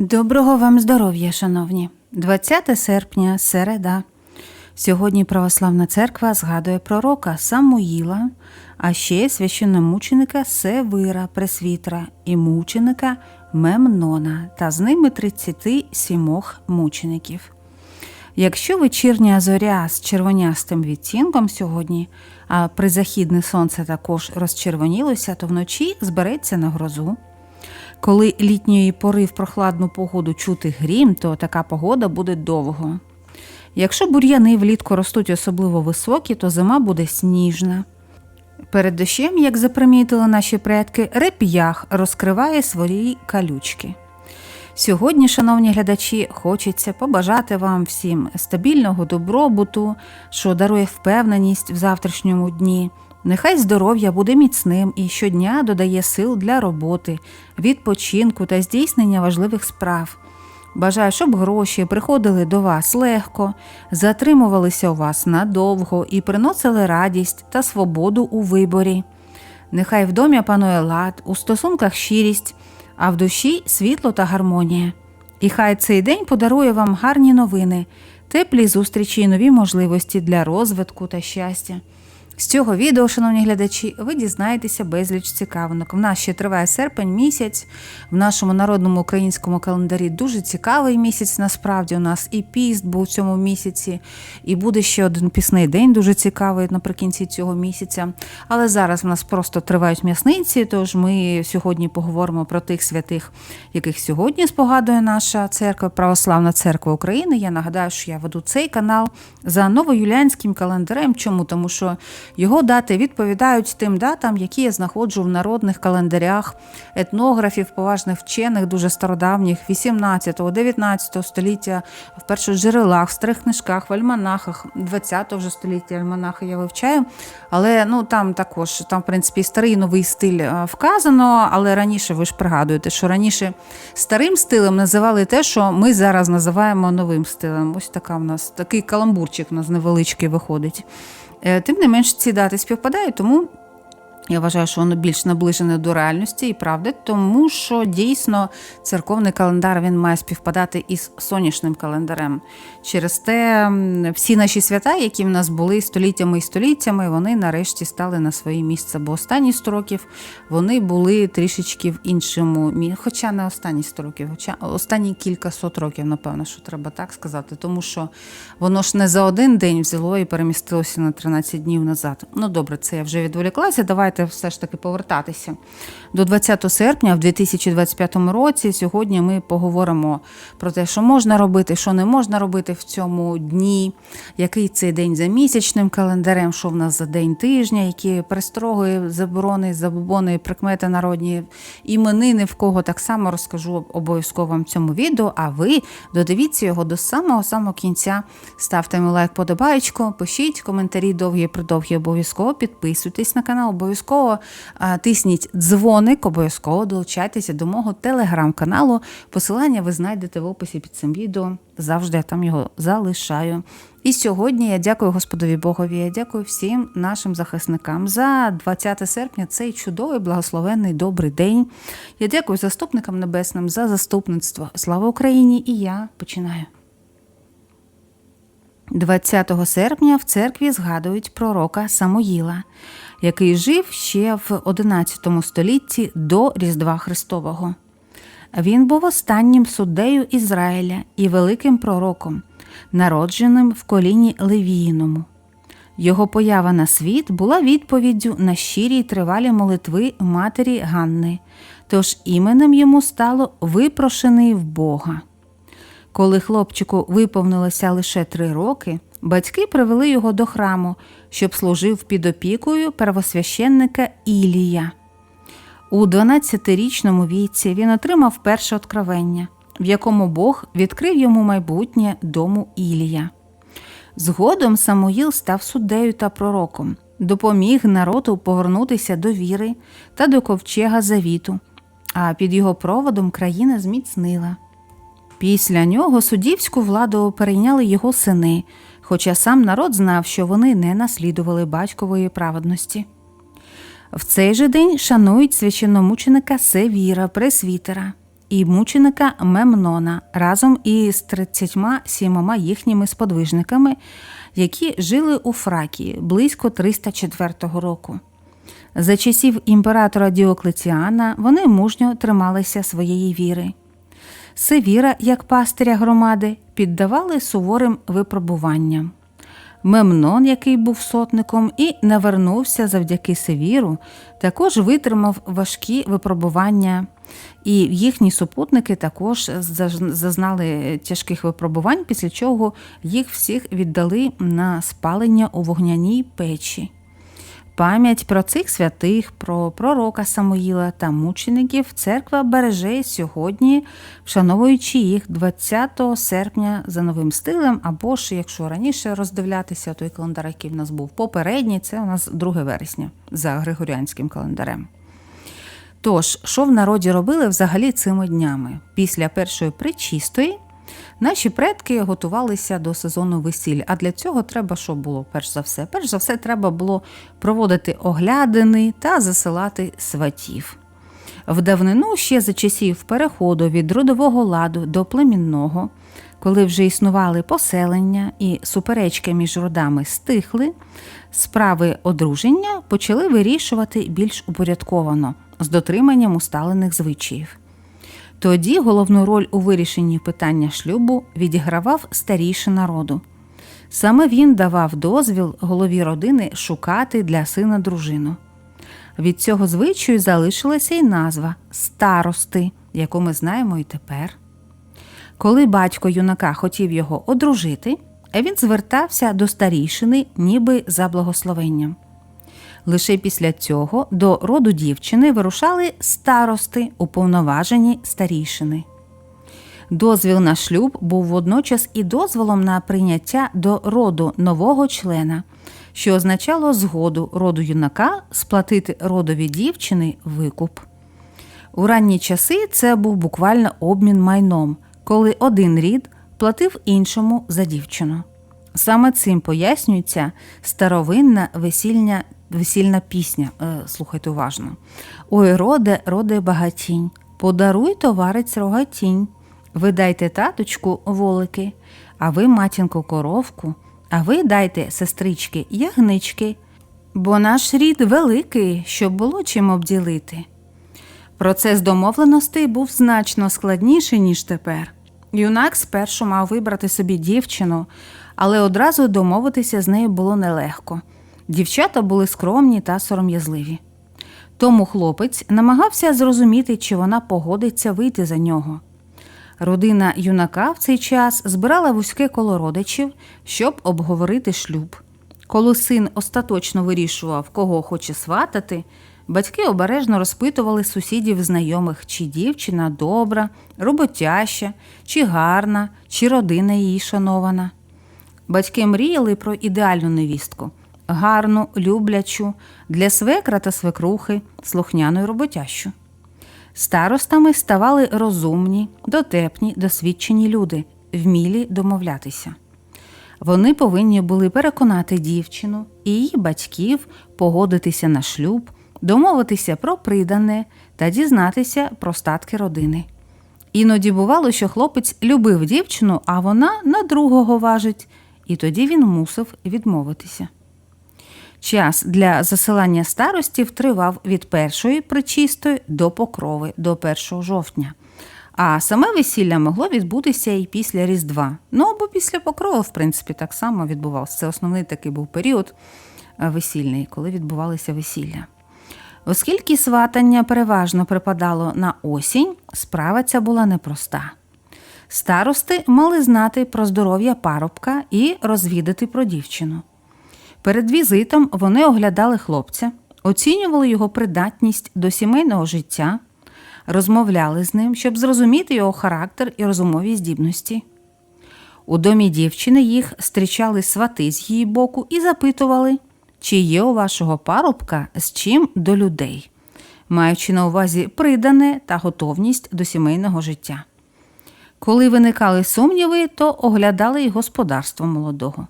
Доброго вам здоров'я, шановні! 20 серпня, середа. Сьогодні Православна церква згадує пророка Самуїла, а ще священномученика Севира Пресвітра і мученика Мемнона та з ними 37 мучеників. Якщо вечірня зоря з червонястим відтінком сьогодні, а призахідне сонце також розчервонілося, то вночі збереться на грозу. Коли літньої пори в прохладну погоду чути грім, то така погода буде довго. Якщо бур'яни влітку ростуть особливо високі, то зима буде сніжна. Перед дощем, як запримітили наші предки, реп'ях розкриває свої калючки. Сьогодні, шановні глядачі, хочеться побажати вам всім стабільного добробуту, що дарує впевненість в завтрашньому дні. Нехай здоров'я буде міцним і щодня додає сил для роботи, відпочинку та здійснення важливих справ. Бажаю, щоб гроші приходили до вас легко, затримувалися у вас надовго і приносили радість та свободу у виборі. Нехай в домі панує лад, у стосунках щирість, а в душі світло та гармонія. І хай цей день подарує вам гарні новини, теплі зустрічі і нові можливості для розвитку та щастя. З цього відео, шановні глядачі, ви дізнаєтеся безліч цікавинок. В нас ще триває серпень місяць. В нашому народному українському календарі дуже цікавий місяць. Насправді у нас і піст був в цьому місяці, і буде ще один пісний день, дуже цікавий наприкінці цього місяця. Але зараз в нас просто тривають м'ясниці, тож ми сьогодні поговоримо про тих святих, яких сьогодні спогадує наша церква, Православна церква України. Я нагадаю, що я веду цей канал за новоюліанським календарем. Чому? Тому що його дати відповідають тим датам, які я знаходжу в народних календарях етнографів, поважних вчених, дуже стародавніх, 18-19 століття, в першоджерелах, в старих книжках, в альманахах, 20 вже століття альманахи я вивчаю. Але ну там також там, в принципі, старий новий стиль е, вказано, але раніше ви ж пригадуєте, що раніше старим стилем називали те, що ми зараз називаємо новим стилем. Ось така в нас такий каламбурчик у нас невеличкий виходить. Е, Тим не менш, ці дати співпадають, тому я вважаю, що воно більш наближене до реальності і правди, тому що дійсно церковний календар він має співпадати із сонячним календарем. Через те всі наші свята, які в нас були століттями і століттями, вони нарешті стали на своє місце. Бо останні 100 років вони були трішечки в іншому мі- Хоча не останні 100 років, хоча останні кілька сот років, напевно, що треба так сказати, тому що воно ж не за один день взяло і перемістилося на 13 днів назад. Ну добре, це я вже відволіклася. Давайте все ж таки повертатися. До 20 серпня в 2025 році сьогодні ми поговоримо про те, що можна робити, що не можна робити в цьому дні, який цей день за місячним календарем, що в нас за день тижня, які перестроги, заборони, забобони, прикмети народні іменини, в кого так само розкажу обов'язково в цьому відео. А ви додивіться його до самого самого кінця. Ставте йому лайк, подобаєчку, пишіть коментарі довгі, придовгі, обов'язково підписуйтесь на канал, обов'язково а, тисніть дзвоник, обов'язково долучайтеся до мого телеграм-каналу. Посилання ви знайдете в описі під цим відео. Завжди я там його залишаю. І сьогодні я дякую Господові Богові, я дякую всім нашим захисникам за 20 серпня цей чудовий, благословенний, добрий день. Я дякую заступникам небесним за заступництво. Слава Україні! І я починаю. 20 серпня в церкві згадують пророка Самуїла, який жив ще в 11 столітті до Різдва Христового. Він був останнім суддею Ізраїля і великим пророком, народженим в коліні Левіїному. Його поява на світ була відповіддю на щирі й тривалі молитви матері Ганни, тож іменем йому стало випрошений в Бога. Коли хлопчику виповнилося лише три роки, батьки привели його до храму, щоб служив під опікою первосвященника Ілія. У 12-річному віці він отримав перше откровення, в якому Бог відкрив йому майбутнє дому Ілія. Згодом Самуїл став суддею та пророком, допоміг народу повернутися до віри та до ковчега завіту, а під його проводом країна зміцнила. Після нього суддівську владу перейняли його сини, хоча сам народ знав, що вони не наслідували батькової праведності. В цей же день шанують священномученика Севіра, пресвітера, і мученика Мемнона разом із 37 їхніми сподвижниками, які жили у Фракії близько 304 року. За часів імператора Діоклеціана вони мужньо трималися своєї віри. Севіра, як пастиря громади, піддавали суворим випробуванням. Мемнон, який був сотником і навернувся завдяки Севіру, також витримав важкі випробування, і їхні супутники також зазнали тяжких випробувань, після чого їх всіх віддали на спалення у вогняній печі. Пам'ять про цих святих, про пророка Самуїла та мучеників церква береже сьогодні, вшановуючи їх 20 серпня за новим стилем, або ж якщо раніше роздивлятися, той календар, який в нас був попередній, це у нас 2 вересня за григоріанським календарем. Тож, що в народі робили взагалі цими днями? Після першої причистої наші предки готувалися до сезону весіль. А для цього треба що було? Перш за все? Перш за все, треба було проводити оглядини та засилати сватів. В давнину ще за часів переходу від родового ладу до племінного, коли вже існували поселення і суперечки між родами стихли, справи одруження почали вирішувати більш упорядковано з дотриманням усталених звичаїв. Тоді головну роль у вирішенні питання шлюбу відігравав старіший народу. Саме він давав дозвіл голові родини шукати для сина дружину. Від цього звичаю залишилася й назва старости, яку ми знаємо і тепер. Коли батько юнака хотів його одружити, він звертався до старішини, ніби за благословенням. Лише після цього до роду дівчини вирушали старости, уповноважені старішини. Дозвіл на шлюб був водночас і дозволом на прийняття до роду нового члена, що означало згоду роду юнака сплатити родові дівчини викуп. У ранні часи це був буквально обмін майном, коли один рід платив іншому за дівчину. Саме цим пояснюється старовинна весільня, весільна пісня. Е, слухайте уважно. Ой, роде, роде багатінь, подаруй товарець рогатінь. Ви дайте таточку волики, а ви матінку коровку, а ви дайте сестрички ягнички, бо наш рід великий, щоб було чим обділити. Процес домовленостей був значно складніший, ніж тепер. Юнак спершу мав вибрати собі дівчину, але одразу домовитися з нею було нелегко. Дівчата були скромні та сором'язливі. Тому хлопець намагався зрозуміти, чи вона погодиться вийти за нього. Родина юнака в цей час збирала вузьке коло родичів, щоб обговорити шлюб. Коли син остаточно вирішував, кого хоче сватати, батьки обережно розпитували сусідів знайомих, чи дівчина добра, роботяща, чи гарна, чи родина її шанована. Батьки мріяли про ідеальну невістку, гарну, люблячу, для свекра та свекрухи, слухняну й роботящу. Старостами ставали розумні, дотепні, досвідчені люди, вмілі домовлятися. Вони повинні були переконати дівчину і її батьків погодитися на шлюб, домовитися про придане та дізнатися про статки родини. Іноді бувало, що хлопець любив дівчину, а вона на другого важить, і тоді він мусив відмовитися. Час для засилання старостів тривав від першої причистої до покрови до 1 жовтня. А саме весілля могло відбутися і після Різдва. Ну або після покрови, в принципі, так само відбувався. Це основний такий був період е, весільний, коли відбувалися весілля. Оскільки сватання переважно припадало на осінь, справа ця була непроста. Старости мали знати про здоров'я парубка і розвідати про дівчину. Перед візитом вони оглядали хлопця, оцінювали його придатність до сімейного життя, розмовляли з ним, щоб зрозуміти його характер і розумові здібності. У домі дівчини їх зустрічали свати з її боку і запитували, чи є у вашого парубка з чим до людей, маючи на увазі придане та готовність до сімейного життя. Коли виникали сумніви, то оглядали й господарство молодого.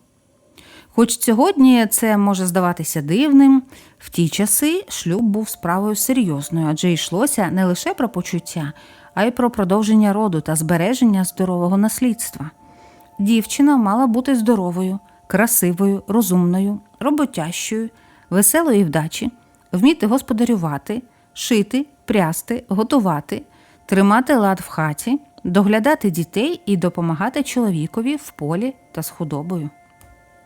Хоч сьогодні це може здаватися дивним, в ті часи шлюб був справою серйозною, адже йшлося не лише про почуття, а й про продовження роду та збереження здорового наслідства. Дівчина мала бути здоровою, красивою, розумною, роботящою, веселої вдачі, вміти господарювати, шити, прясти, готувати, тримати лад в хаті, доглядати дітей і допомагати чоловікові в полі та з худобою.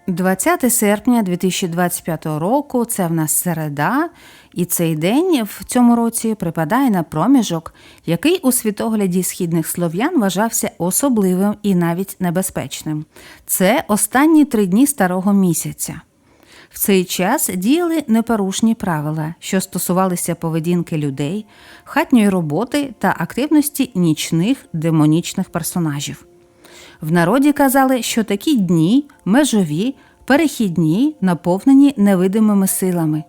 20 серпня 2025 року це в нас середа, і цей день в цьому році припадає на проміжок, який у світогляді східних слов'ян вважався особливим і навіть небезпечним. Це останні три дні старого місяця. В цей час діяли непорушні правила, що стосувалися поведінки людей, хатньої роботи та активності нічних демонічних персонажів. В народі казали, що такі дні межові, перехідні, наповнені невидимими силами.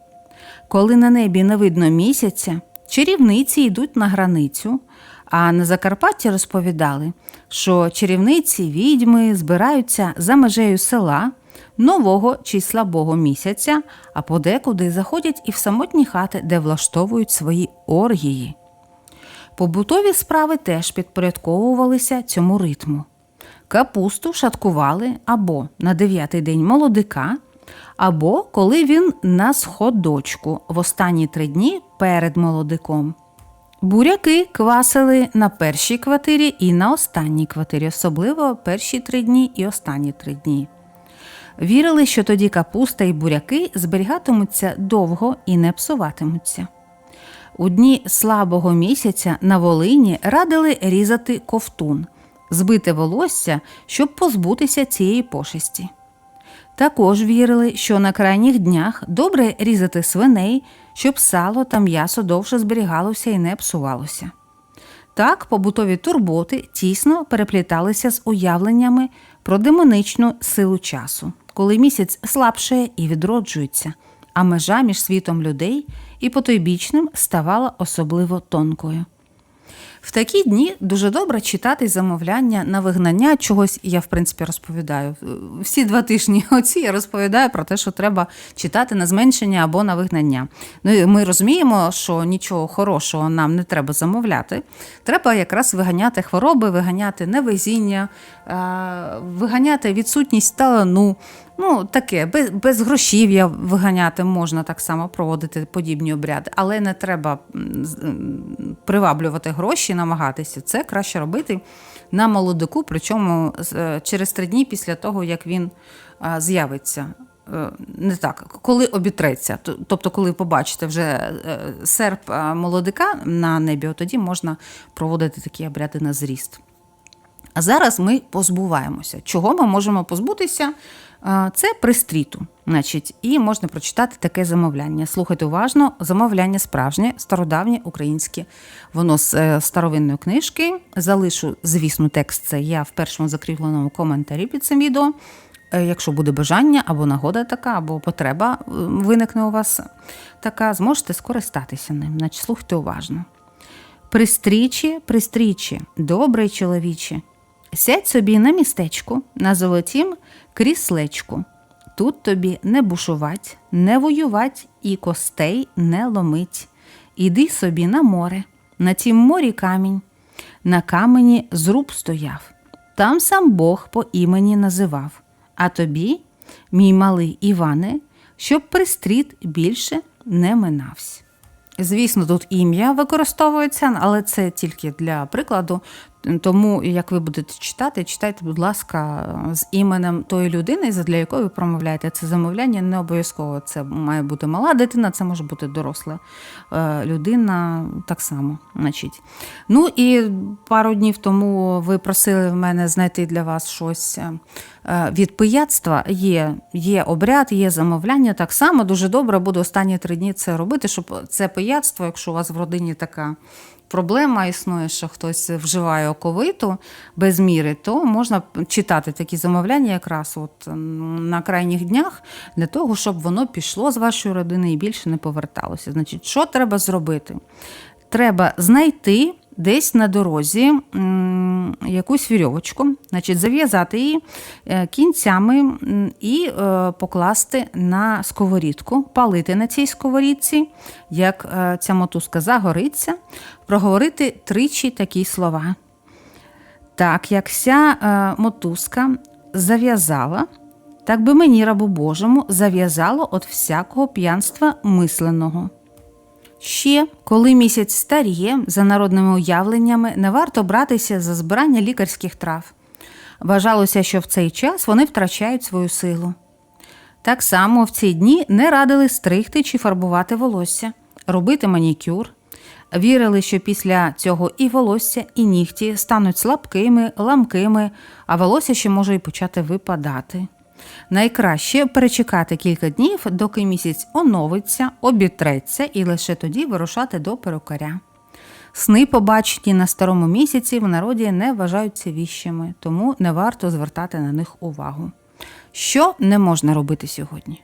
Коли на небі не видно місяця, чарівниці йдуть на границю, а на Закарпатті розповідали, що чарівниці відьми збираються за межею села нового чи слабого місяця, а подекуди заходять і в самотні хати, де влаштовують свої оргії. Побутові справи теж підпорядковувалися цьому ритму. Капусту шаткували або на дев'ятий день молодика, або коли він на сходочку в останні три дні перед молодиком. Буряки квасили на першій квартирі і на останній квартирі, особливо перші три дні і останні три дні. Вірили, що тоді капуста і буряки зберігатимуться довго і не псуватимуться. У дні слабого місяця на Волині радили різати ковтун, збите волосся, щоб позбутися цієї пошесті. Також вірили, що на крайніх днях добре різати свиней, щоб сало та м'ясо довше зберігалося і не псувалося. Так побутові турботи тісно перепліталися з уявленнями про демоничну силу часу, коли місяць слабшає і відроджується, а межа між світом людей і потойбічним ставала особливо тонкою. В такі дні дуже добре читати замовляння на вигнання чогось. Я в принципі розповідаю. Всі два тижні оці я розповідаю про те, що треба читати на зменшення або на вигнання. Ну і ми розуміємо, що нічого хорошого нам не треба замовляти. Треба якраз виганяти хвороби, виганяти невезіння, е, виганяти відсутність талану. Ну, таке, без без грошів'я виганяти можна так само проводити подібні обряди, але не треба приваблювати гроші, намагатися. Це краще робити на молодику, причому е, через три дні після того, як він з'явиться. Е, не так, коли обітреться, тобто, коли побачите вже е, серп молодика на небі, тоді можна проводити такі обряди на зріст. А зараз ми позбуваємося. Чого ми можемо позбутися? Це пристріту, значить, і можна прочитати таке замовляння. Слухайте уважно, замовляння справжнє, стародавнє українське. Воно з е, старовинної книжки. Залишу, звісно, текст це я в першому закріпленому коментарі під цим відео. Е, якщо буде бажання або нагода така, або потреба е, виникне у вас така, зможете скористатися ним. Значить, слухайте уважно. Пристрічі, пристрічі, добрий чоловіче, сядь собі на містечку, на золотім кріслечку. Тут тобі не бушувать, не воювать і костей не ломить. Іди собі на море, на тім морі камінь, на камені зруб стояв. Там сам Бог по імені називав. А тобі, мій малий Іване, щоб пристріт більше не минався. Звісно, тут ім'я використовується, але це тільки для прикладу. Тому, як ви будете читати, читайте, будь ласка, з іменем тої людини, для якої ви промовляєте це замовляння. Не обов'язково це має бути мала дитина, це може бути доросла е, людина так само. Значить. Ну і пару днів тому ви просили в мене знайти для вас щось е, від пияцтва. Є є обряд, є замовляння. Так само дуже добре буде останні три дні це робити, щоб це пияцтво, якщо у вас в родині така проблема існує, що хтось вживає оковиту без міри, то можна читати такі замовляння якраз от на крайніх днях для того, щоб воно пішло з вашої родини і більше не поверталося. Значить, що треба зробити? Треба знайти. Десь на дорозі якусь вірьовочку, значить, зав'язати її е, кінцями і е, покласти на сковорідку, палити на цій сковорідці, як е, ця мотузка загориться, проговорити тричі такі слова. Так, як ся мотузка зав'язала, так би мені, рабу Божому, зав'язало от всякого п'янства мисленого. Ще, коли місяць старіє, за народними уявленнями, не варто братися за збирання лікарських трав. Вважалося, що в цей час вони втрачають свою силу. Так само в ці дні не радили стригти чи фарбувати волосся, робити манікюр. Вірили, що після цього і волосся, і нігті стануть слабкими, ламкими, а волосся ще може й почати випадати. Найкраще перечекати кілька днів, доки місяць оновиться, обітреться і лише тоді вирушати до перукаря. Сни, побачені на старому місяці, в народі не вважаються віщими, тому не варто звертати на них увагу. Що не можна робити сьогодні?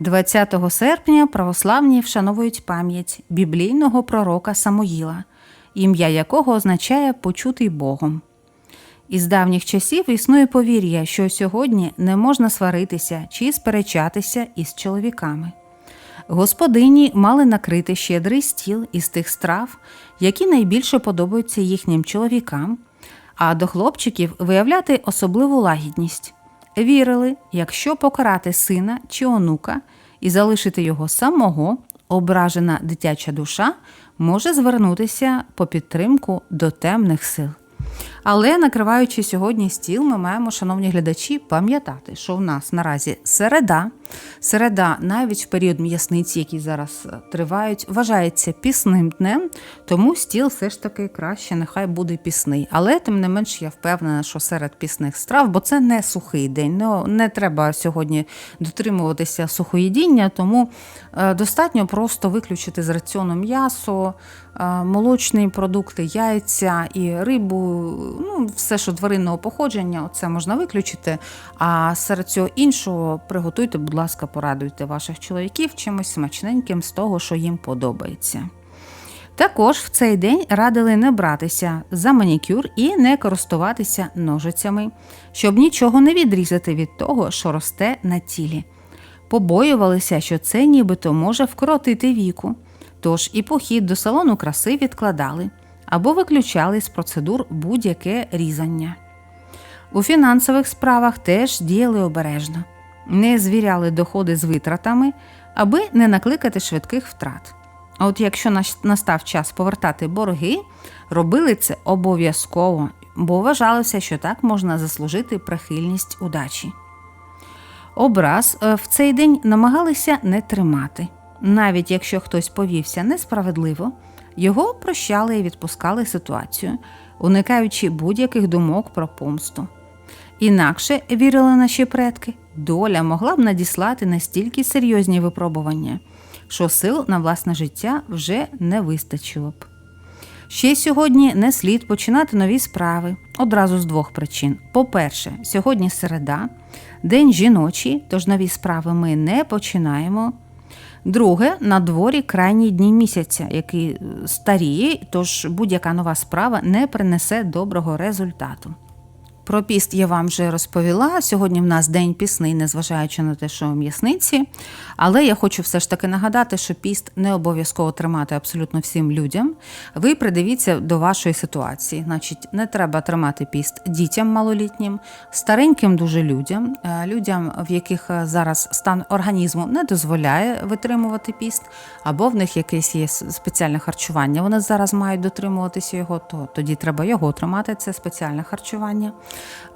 20 серпня православні вшановують пам'ять біблійного пророка Самуїла, ім'я якого означає почутий Богом. Із давніх часів існує повір'я, що сьогодні не можна сваритися чи сперечатися із чоловіками. Господині мали накрити щедрий стіл із тих страв, які найбільше подобаються їхнім чоловікам, а до хлопчиків виявляти особливу лагідність. Вірили, якщо покарати сина чи онука і залишити його самого, ображена дитяча душа може звернутися по підтримку до темних сил. Але накриваючи сьогодні стіл, ми маємо, шановні глядачі, пам'ятати, що в нас наразі середа. Середа, навіть в період м'ясниці, які зараз е, тривають, вважається пісним днем, тому стіл все ж таки краще, нехай буде пісний. Але тим не менш я впевнена, що серед пісних страв, бо це не сухий день. Не, не треба сьогодні дотримуватися сухоїдіння, тому е, достатньо просто виключити з раціону м'ясо, е, молочні продукти, яйця і рибу, ну все, що тваринного походження, це можна виключити. А серед цього іншого приготуйте, будь ласка, порадуйте ваших чоловіків чимось смачненьким з того, що їм подобається. Також в цей день радили не братися за манікюр і не користуватися ножицями, щоб нічого не відрізати від того, що росте на тілі. Побоювалися, що це нібито може вкоротити віку, тож і похід до салону краси відкладали або виключали з процедур будь-яке різання. У фінансових справах теж діяли обережно, не звіряли доходи з витратами, аби не накликати швидких втрат. А от якщо настав час повертати борги, робили це обов'язково, бо вважалося, що так можна заслужити прихильність удачі. Образ е, в цей день намагалися не тримати. Навіть якщо хтось повівся несправедливо, його прощали і відпускали ситуацію, уникаючи будь-яких думок про помсту. Інакше, вірили наші предки, доля могла б надіслати настільки серйозні випробування, що сил на власне життя вже не вистачило б. Ще сьогодні не слід починати нові справи одразу з двох причин. По-перше, сьогодні середа, день жіночий, тож нові справи ми не починаємо. Друге, на дворі крайні дні місяця, який е, старіє, тож будь-яка нова справа не принесе доброго результату. Про піст я вам вже розповіла. Сьогодні в нас день пісний, незважаючи на те, що м'ясниці. Але я хочу все ж таки нагадати, що піст не обов'язково тримати абсолютно всім людям. Ви придивіться до вашої ситуації. Значить, не треба тримати піст дітям малолітнім, стареньким дуже людям, е, людям, в яких е, зараз стан організму не дозволяє витримувати піст, або в них якесь є спеціальне харчування. Вони зараз мають дотримуватися його, то тоді треба його тримати. Це спеціальне харчування.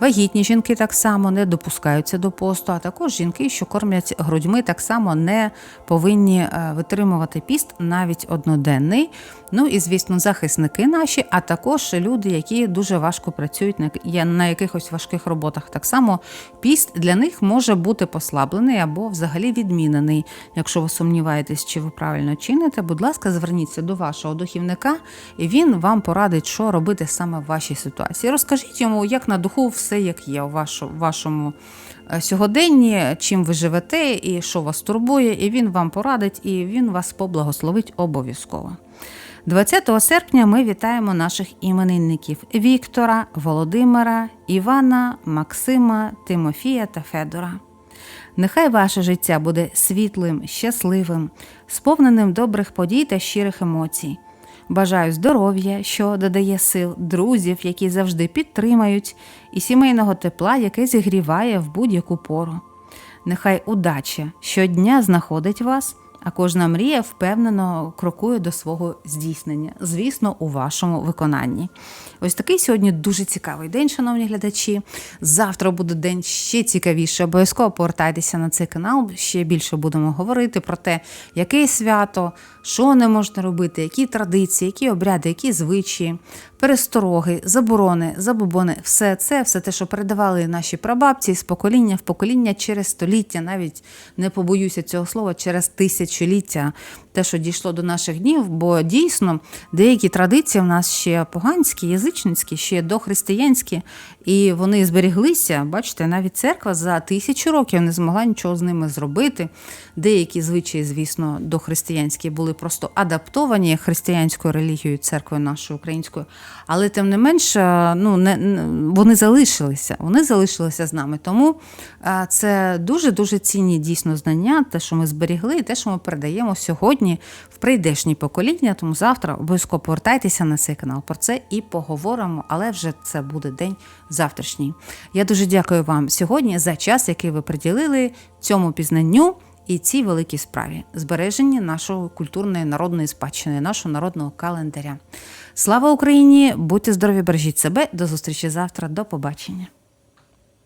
Вагітні жінки так само не допускаються до посту, а також жінки, що кормлять грудьми, так само не повинні е, витримувати піст навіть одноденний. Ну і звісно, захисники наші, а також люди, які дуже важко працюють на якихось важких роботах. Так само піст для них може бути послаблений або взагалі відмінений. Якщо ви сумніваєтесь, чи ви правильно чините, будь ласка, зверніться до вашого духівника, і він вам порадить, що робити саме в вашій ситуації. Розкажіть йому, як на духу все як є у вашому е, сьогоденні, чим ви живете і що вас турбує, і він вам порадить, і він вас поблагословить обов'язково. 20 серпня ми вітаємо наших іменинників Віктора, Володимира, Івана, Максима, Тимофія та Федора. Нехай ваше життя буде світлим, щасливим, сповненим добрих подій та щирих емоцій. Бажаю здоров'я, що додає сил, друзів, які завжди підтримають, і сімейного тепла, яке зігріває в будь-яку пору. Нехай удача щодня знаходить вас, а кожна мрія впевнено крокує до свого здійснення, звісно, у вашому виконанні. Ось такий сьогодні дуже цікавий день, шановні глядачі. Завтра буде день ще цікавіше. Обов'язково повертайтеся на цей канал. Ще більше будемо говорити про те, яке свято, що не можна робити, які традиції, які обряди, які звичаї, перестороги, заборони, забобони. Все це, все те, що передавали наші прабабці з покоління в покоління через століття, навіть не побоюся цього слова, через тисячоліття. Те, що дійшло до наших днів, бо дійсно деякі традиції в нас ще поганські, язичницькі, ще дохристиянські, і вони зберіглися. Бачите, навіть церква за тисячу років не змогла нічого з ними зробити. Деякі звичаї, звісно, дохристиянські були просто адаптовані християнською релігією, церквою нашою українською, але тим не менш, е, ну не- вони залишилися. Вони залишилися з нами. Тому е, це дуже дуже цінні дійсно знання, те, що ми зберігли, і те, що ми передаємо сьогодні в прийдешні покоління. Тому завтра обов'язково повертайтеся на цей канал. Про це і поговоримо, але вже це буде день завтрашній. Я дуже дякую вам сьогодні за час, який ви приділили цьому пізнанню. І цій великій справі збереження нашої культурної народної спадщини, нашого народного календаря. Слава Україні! Будьте здорові, бережіть себе. До зустрічі завтра. До побачення.